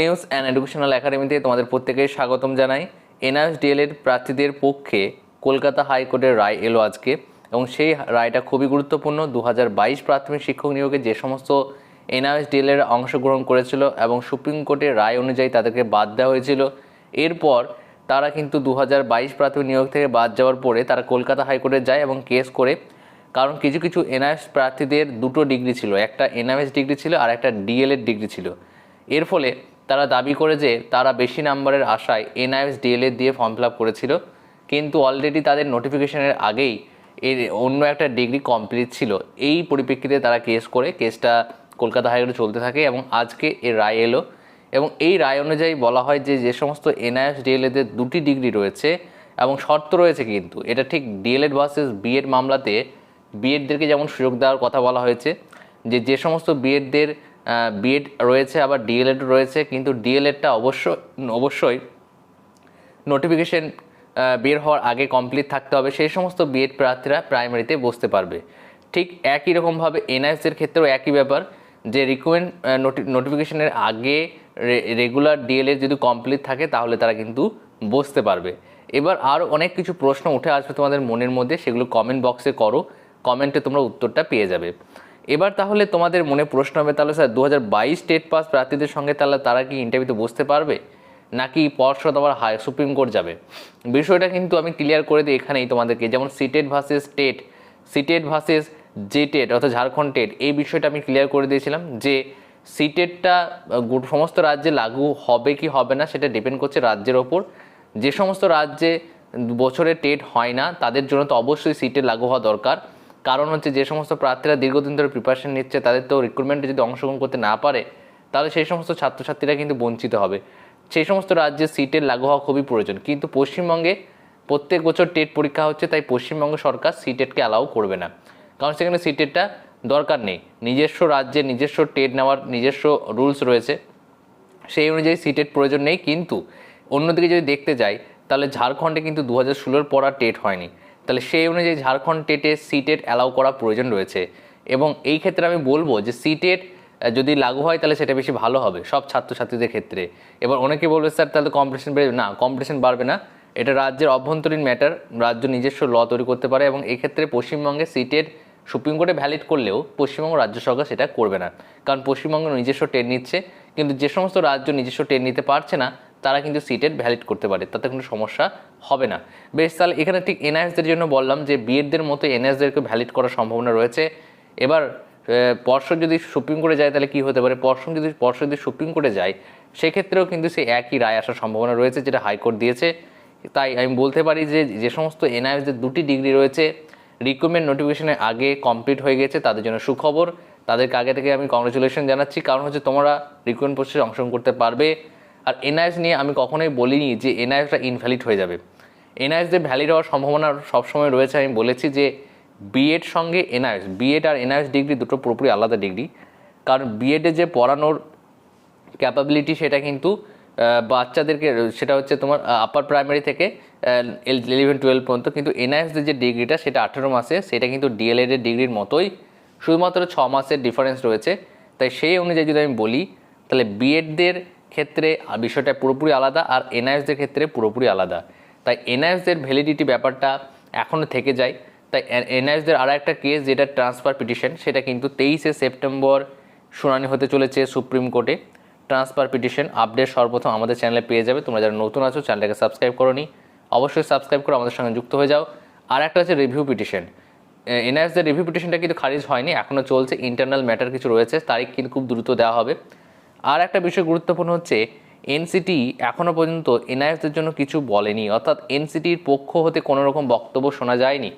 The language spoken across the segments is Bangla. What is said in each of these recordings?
নিউজ অ্যান্ড এডুকেশনাল একাডেমিতে তোমাদের প্রত্যেকেই স্বাগতম জানাই। এনআরএসডিএল এর প্রার্থীদের পক্ষে কলকাতা হাইকোর্টের রায় এলো আজকে এবং সেই রায়টা খুবই গুরুত্বপূর্ণ। দু হাজার বাইশ প্রাথমিক শিক্ষক নিয়োগে যে সমস্ত এনআরএসডিএল এর অংশগ্রহণ করেছিল এবং সুপ্রিম কোর্টের রায় অনুযায়ী তাদেরকে বাদ দেওয়া হয়েছিল। এরপর তারা কিন্তু দু হাজার বাইশ প্রাথমিক নিয়োগ থেকে বাদ যাওয়ার পরে তারা কলকাতা হাইকোর্টে যায় এবং কেস করে। কারণ কিছু কিছু এনআরএস প্রার্থীদের দুটো ডিগ্রি ছিল, একটা এনআরএস ডিগ্রি ছিল আর একটা ডিএলএড ডিগ্রি ছিল। এর ফলে তারা দাবি করে যে তারা বেশি নাম্বারের আশায় এনআইএস ডিএলএড দিয়ে ফর্ম ফিল আপ করেছিল। কিন্তু অলরেডি তাদের নোটিফিকেশনের আগেই এর অন্য একটা ডিগ্রি কমপ্লিট ছিল। এই পরিপ্রেক্ষিতে তারা কেস করে কেসটা কলকাতা হাইকোর্টে চলতে থাকে এবং আজকে এর রায় এলো। এবং এই রায় অনুযায়ী বলা হয় যে যে সমস্ত এনআইএস ডিএলএদের দুটি ডিগ্রি রয়েছে এবং শর্ত রয়েছে কিন্তু, এটা ঠিক ডিএলএড ভার্সেস বিএড মামলাতে বিএডদেরকে যেমন সুযোগ দেওয়ার কথা বলা হয়েছে, যে যে সমস্ত বিএডদের বিএড রয়েছে, আবার ডিএলএড রয়েছে, কিন্তু ডিএলএডটা অবশ্য, অবশ্যই নোটিফিকেশন বের হওয়ার আগে কমপ্লিট থাকতে হবে। সেই সমস্ত বিএড প্রার্থীরা প্রাইমারিতে বসতে পারবে। ঠিক একই রকমভাবে এনআইএসের ক্ষেত্রেও একই ব্যাপার যে রিকমেন্ড নোটিফিকেশনের আগে রেগুলার ডিএলএড যদি কমপ্লিট থাকে, তাহলে তারা কিন্তু বসতে পারবে। এবার আরও অনেক কিছু প্রশ্ন উঠে আসবে তোমাদের মনের মধ্যে, সেগুলো কমেন্ট বক্সে করো। কমেন্টে তোমরা উত্তরটা পেয়ে যাবে। এবার তাহলে তোমাদের মনে প্রশ্ন হবে, তাহলে স্যার দু হাজার বাইশ স্টেট পাস প্রার্থীদের সঙ্গে তাহলে তারা কি ইন্টারভিউতে বসতে পারবে? নাকি পর্ষদ আবার হাই, সুপ্রিম কোর্ট যাবে? বিষয়টা কিন্তু আমি ক্লিয়ার করে দিই এখানেই তোমাদেরকে, যেমন CTET versus state CTET versus JTET অর্থাৎ ঝাড়খণ্ড টেট, এই বিষয়টা আমি ক্লিয়ার করে দিয়েছিলাম যে সিটেডটা সমস্ত রাজ্যে লাগু হবে কি হবে না সেটা ডিপেন্ড করছে রাজ্যের ওপর। যে সমস্ত রাজ্যে বছরে টেট হয় না, তাদের জন্য তো অবশ্যই সিটে লাগু হওয়া দরকার। কারণ হচ্ছে যে সমস্ত প্রার্থীরা দীর্ঘদিন ধরে প্রিপারেশন নিচ্ছে, তাদের তো রিক্রুটমেন্টে যদি অংশগ্রহণ করতে না পারে, তাহলে সেই সমস্ত ছাত্রছাত্রীরা কিন্তু বঞ্চিত হবে। সেই সমস্ত রাজ্যে সিটের লাগু হওয়া খুবই প্রয়োজন। কিন্তু পশ্চিমবঙ্গে প্রত্যেক বছর টেট পরীক্ষা হচ্ছে, তাই পশ্চিমবঙ্গ সরকার সিটেটকে অ্যালাউ করবে না। কারণ সেখানে সিটেটটা দরকার নেই। নিজস্ব রাজ্যে নিজস্ব টেট নেওয়ার নিজস্ব রুলস রয়েছে। সেই অনুযায়ী সিটেট প্রয়োজন নেই। কিন্তু অন্যদিকে যদি দেখতে যাই, তাহলে ঝাড়খণ্ডে কিন্তু দু হাজার ষোলোর পর আর টেট হয়নি। তাহলে সেই অনুযায়ী ঝাড়খণ্ড টেটে সিটেট অ্যালাউ করা প্রয়োজন রয়েছে। এবং এই ক্ষেত্রে আমি বলব যে সিটেট যদি লাগু হয় তাহলে সেটা বেশি ভালো হবে সব ছাত্রছাত্রীদের ক্ষেত্রে। এবার অনেকে বলবে, স্যার, তাহলে কম্পিটিশন বেড়ে না কম্পিটিশন বাড়বে না। এটা রাজ্যের অভ্যন্তরীণ ম্যাটার রাজ্য নিজস্ব ল তৈরি করতে পারে এবং এক্ষেত্রে পশ্চিমবঙ্গে সিটেট সুপ্রিম কোর্টে ভ্যালিড করলেও পশ্চিমবঙ্গ রাজ্য সরকার সেটা করবে না। কারণ পশ্চিমবঙ্গ নিজস্ব ট্রেন নিচ্ছে, কিন্তু যে সমস্ত রাজ্য নিজস্ব ট্রেন নিতে পারছে না তারা কিন্তু সিটের ভ্যালিড করতে পারে, তাতে কোনো সমস্যা হবে না। বেশ, তাহলে এখানে ঠিক এনআইএসদের জন্য বললাম যে, বিএডদের মতো এনআইএসদেরকে ভ্যালিড করার সম্ভাবনা রয়েছে। এবার পর্ষদ যদি সুপ্রিম কোর্টে যায়, তাহলে কি হতে পারে? পর্ষদ যদি পর্ষদ যদি সুপ্রিম কোর্টে যায়, সেক্ষেত্রেও কিন্তু সে একই রায় আসার সম্ভাবনা রয়েছে যেটা হাইকোর্ট দিয়েছে। তাই আমি বলতে পারি যে যে সমস্ত এনআইএসদের দুটি ডিগ্রি রয়েছে রিক্রুটমেন্ট নোটিফিকেশনের আগে কমপ্লিট হয়ে গেছে, তাদের জন্য সুখবর। তাদেরকে আগে থেকে আমি কংগ্রেচুলেশন জানাচ্ছি। কারণ হচ্ছে তোমরা রিক্রুটমেন্ট প্রসেসে অংশগ্রহণ করতে পারবে। আর এনআইএস নিয়ে আমি কখনোই বলিনি যে এনআইএসটা ইনভ্যালিড হয়ে যাবে। এনআইএস এনআইএসদের ভ্যালিড হওয়ার সম্ভাবনা সবসময় রয়েছে, আমি বলেছি যে বিএড সঙ্গে এনআইএস বিএড আর এনআইএস ডিগ্রি দুটো পুরোপুরি আলাদা ডিগ্রি কারণ বিএডে যে পড়ানোর ক্যাপাবিলিটি সেটা কিন্তু বাচ্চাদেরকে, সেটা হচ্ছে তোমার আপার প্রাইমারি থেকে ইলেভেন টুয়েলভ পর্যন্ত। কিন্তু এনআইএসদের যে ডিগ্রিটা সেটা আঠেরো মাসে, সেটা কিন্তু ডিএলএডের ডিগ্রির মতোই। শুধুমাত্র ছ মাসের ডিফারেন্স রয়েছে। তাই সেই অনুযায়ী যদি আমি বলি, তাহলে বিএডদের ক্ষেত্রে বিষয়টা পুরোপুরি আলাদা, আর এনআইএসদের ক্ষেত্রে পুরোপুরি আলাদা। তাই এনআইএসদের ভ্যালিডিটি ব্যাপারটা এখনও থেকে যায়। তাই এনআইএসদের আর একটা কেস যেটা ট্রান্সফার পিটিশন সেটা কিন্তু তেইশে সেপ্টেম্বর শুনানি হতে চলেছে সুপ্রিম কোর্টে। ট্রান্সফার পিটিশন আপডেট সর্বপ্রথম আমাদের চ্যানেলে পেয়ে যাবে। তোমরা যারা নতুন আছো চ্যানেলটাকে সাবস্ক্রাইব করো অবশ্যই সাবস্ক্রাইব করে আমাদের সঙ্গে যুক্ত হয়ে যাও। আর একটা হচ্ছে রিভিউ পিটিশন এনআইএসদের রিভিউ পিটিশনটা কিন্তু খারিজ হয়নি এখনও চলছে। ইন্টারনাল ম্যাটার কিছু রয়েছে, তারিখ কিন্তু খুব দ্রুত দেওয়া হবে। আর একটা বিষয় গুরুত্বপূর্ণ হচ্ছে এনসিটি এখনও পর্যন্ত এনআইএসদের জন্য কিছু বলেনি। অর্থাৎ এনসিটির পক্ষ হতে কোনো রকম বক্তব্য শোনা যায়নি।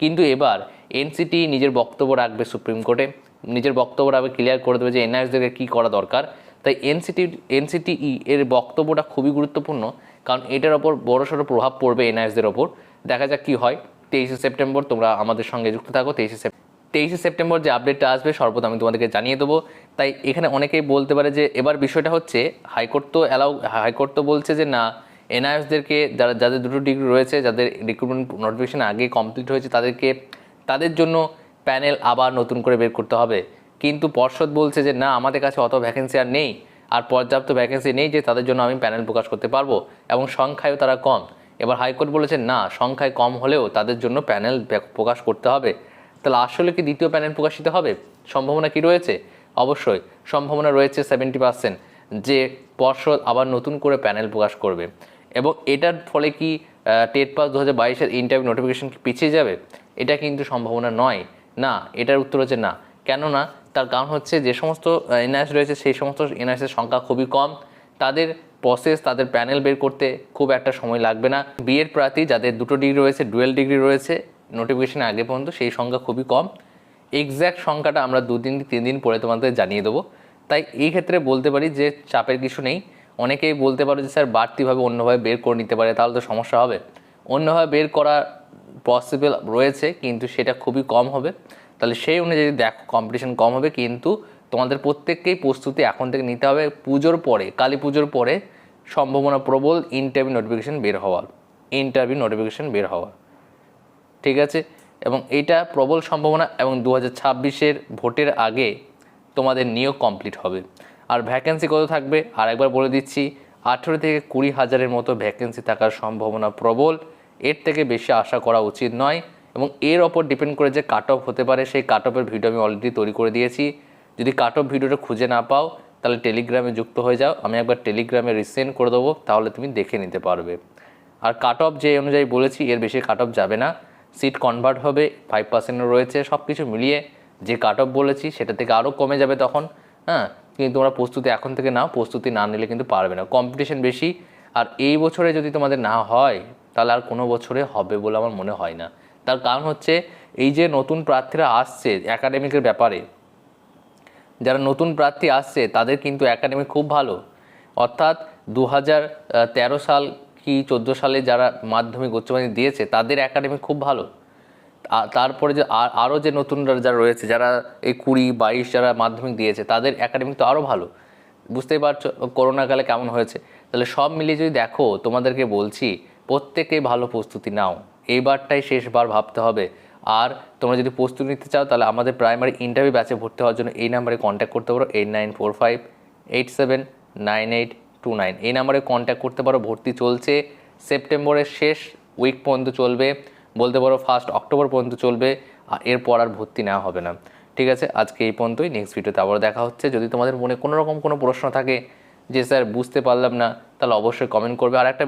কিন্তু এবার এনসিটি নিজের বক্তব্য রাখবে সুপ্রিম কোর্টে নিজের বক্তব্য রাখবে ক্লিয়ার করে দেবে যে এনআইএসদেরকে কী করা দরকার। তাই এনসিটি এনসিটিই এর বক্তব্যটা খুবই গুরুত্বপূর্ণ, কারণ এটার ওপর বড়সড় প্রভাব পড়বে এনআইএসদের ওপর। দেখা যাক কী হয়। তেইশে সেপ্টেম্বর তোমরা আমাদের সঙ্গে যুক্ত থাকো। তেইশে সেপ্টেম্বর তেইশে সেপ্টেম্বর যে আপডেটটা আসবে, সর্বদা আমি তোমাদেরকে জানিয়ে দেবো। তাই এখানে অনেকেই বলতে পারে যে, এবার বিষয়টা হচ্ছে, হাইকোর্ট তো অ্যালাউ হাইকোর্ট তো বলছে যে, না, এনআইএসদেরকে যারা, যাদের দুটো ডিগ্রি রয়েছে, যাদের রিক্রুটমেন্ট নোটিফিকেশন আগে কমপ্লিট হয়েছে, তাদেরকে, তাদের জন্য প্যানেল আবার নতুন করে বের করতে হবে। কিন্তু পর্ষদ বলছে যে, না, আমাদের কাছে অত ভ্যাকেন্সি আর নেই, আর পর্যাপ্ত ভ্যাকেন্সি নেই যে, তাদের জন্য আমি প্যানেল প্রকাশ করতে পারব, এবং সংখ্যায়ও তারা কম। এবার হাইকোর্ট বলেছে, না, সংখ্যায় কম হলেও তাদের জন্য প্যানেল প্রকাশ করতে হবে। তাহলে আসলে কি দ্বিতীয় প্যানেল প্রকাশিত হবে? সম্ভাবনা কি রয়েছে? অবশ্যই, সম্ভাবনা রয়েছে সেভেন্টি পার্সেন্ট যে পর্ষদ আবার নতুন করে প্যানেল প্রকাশ করবে। এবং এটার ফলে কি টেট পাস দু হাজার বাইশের ইন্টারভিউ নোটিফিকেশন পিছিয়ে যাবে? এটা কিন্তু সম্ভাবনা নয়। না, এটার উত্তর হচ্ছে না। কেননা, তার কারণ হচ্ছে যে সমস্ত এনআইএস রয়েছে, সেই সমস্ত এনআইএসের সংখ্যা খুবই কম। তাদের প্রসেস তাদের প্যানেল বের করতে খুব একটা সময় লাগবে না। বিএড প্রার্থী, যাদের দুটো ডিগ্রি রয়েছে ডুয়েল ডিগ্রি রয়েছে নোটিফিকেশন আগে পর্যন্ত, সেই সংখ্যা খুবই কম। এক্স্যাক্ট সংখ্যাটা আমরা দুদিন তিন দিন পরে তোমাদের জানিয়ে দেবো। তাই এই ক্ষেত্রে বলতে পারি যে চাপের কিছু নেই। অনেকেই বলতে পারো যে, স্যার বাড়তিভাবে অন্যভাবে বের করে নিতে পারে, তাহলে তো সমস্যা হবে। অন্যভাবে বের করা পসিবল রয়েছে, কিন্তু সেটা খুবই কম হবে। তাহলে সেই অনুযায়ী দেখো কম্পিটিশন কম হবে, কিন্তু তোমাদের প্রত্যেককেই প্রস্তুতি এখন থেকে নিতে হবে। পুজোর পরে, কালী পুজোর পরে সম্ভাবনা প্রবল ইন্টারভিউ নোটিফিকেশান বের হওয়ার। ইন্টারভিউ নোটিফিকেশান বের হওয়ার। ঠিক আছে? এবং এইটা প্রবল সম্ভাবনা এবং দু হাজার ভোটের আগে তোমাদের নিয়োগ কমপ্লিট হবে। আর ভ্যাকেন্সি কত থাকবে? আর একবার বলে দিচ্ছি, আঠেরো থেকে কুড়ি হাজারের মতো ভ্যাকেন্সি থাকার সম্ভাবনা প্রবল। এর থেকে বেশি আশা করা উচিত নয় এবং এর ওপর ডিপেন্ড করে যে কাট অফ হতে পারে, সেই কাট অফের ভিডিও আমি অলরেডি তৈরি করে দিয়েছি। যদি কাট অফ ভিডিওটা খুঁজে না পাও, তাহলে টেলিগ্রামে যুক্ত হয়ে যাও। আমি একবার টেলিগ্রামে রিসেন্ড করে দেবো, তাহলে তুমি দেখে নিতে পারবে। আর কাট অফ যে অনুযায়ী বলেছি, এর বেশি কাট অফ যাবে না। সিট কনভার্ট হবে ফাইভ পার্সেন্টও রয়েছে সব কিছু মিলিয়ে যে কাট অফ বলেছি সেটা থেকে আরও কমে যাবে তখন। হ্যাঁ কিন্তু তোমরা প্রস্তুতি এখন থেকে নাও, প্রস্তুতি না নিলে কিন্তু পারবে না। কম্পিটিশন বেশি, আর এই বছরে যদি তোমাদের না হয়, তাহলে আর কোনো বছরে হবে বলে আমার মনে হয় না। তার কারণ হচ্ছে, এই যে নতুন প্রার্থীরা আসছে একাডেমিকের ব্যাপারে, যারা নতুন প্রার্থী আসছে, তাদের কিন্তু অ্যাকাডেমি খুব ভালো। অর্থাৎ দু হাজার তেরো সাল কি চোদ্দ সালে যারা মাধ্যমিক, উচ্চ মাধ্যমিক দিয়েছে, তাদের একাডেমি খুব ভালো। তারপরে যে আর- আরও যে নতুনরা যারা রয়েছে, যারা এই কুড়ি, বাইশ যারা মাধ্যমিক দিয়েছে, তাদের একাডেমিক তো আরও ভালো। বুঝতেই পারছ করোনাকালে কেমন হয়েছে? তাহলে সব মিলিয়ে যদি দেখো, তোমাদেরকে বলছি প্রত্যেকেই ভালো প্রস্তুতি নাও। এইবারটাই শেষবার ভাবতে হবে। আর তোমরা যদি প্রস্তুতি নিতে চাও, তাহলে আমাদের প্রাইমারি ইন্টারভিউ ব্যাচে ভর্তি হওয়ার জন্য এই নাম্বারে কন্ট্যাক্ট করতে পারো eight nine four five eight seven nine eight two nine এই নাম্বারে কন্ট্যাক্ট করতে পারো, ভর্তি চলছে। সেপ্টেম্বরের শেষ উইক পর্যন্ত চলবে। বলতে পারো ফার্স্ট অক্টোবর পর্যন্ত চলবে। আর এরপর আর ভর্তি নেওয়া হবে না। ঠিক আছে? আজকে এই পর্যন্তই। নেক্সট ভিডিওতে আবার দেখা হচ্ছে। যদি তোমাদের মনে কোনো রকম কোনো প্রশ্ন থাকে যে, স্যার, বুঝতে পারলাম না, তাহলে অবশ্যই কমেন্ট করবে। আর একটা